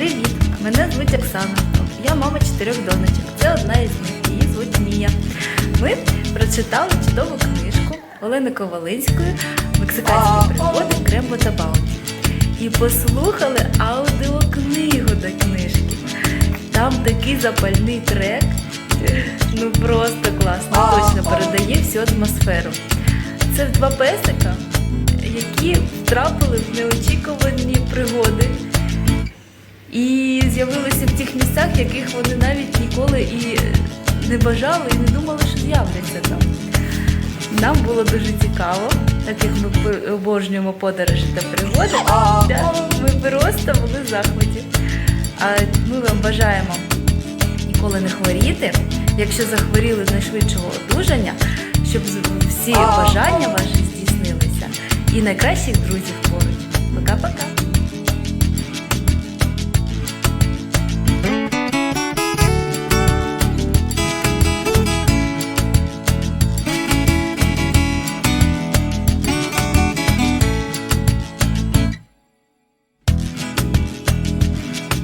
Привіт! Мене звуть Оксана. Я мама чотирьох донечок. Це одна із них. Її звуть Мія. Ми прочитали чудову книжку Олени Ковалинської Мексиканські пригоди Крембо та Баум. І послухали аудіокнигу до книжки. Там такий запальний трек. Ну просто класно, точно передає всю атмосферу. Це два песика, які втрапили в неочікувані пригоди з'явилися в тих місцях, яких вони навіть ніколи і не бажали, і не думали, що з'являться там. Нам було дуже цікаво, так як ми обожнюємо подорожі та пригоди. Да, ми просто були в захваті. А ми вам бажаємо ніколи не хворіти. Якщо захворіли з найшвидшого одужання, щоб всі бажання ваші здійснилися. І найкращих друзів поруч. Пока-пока.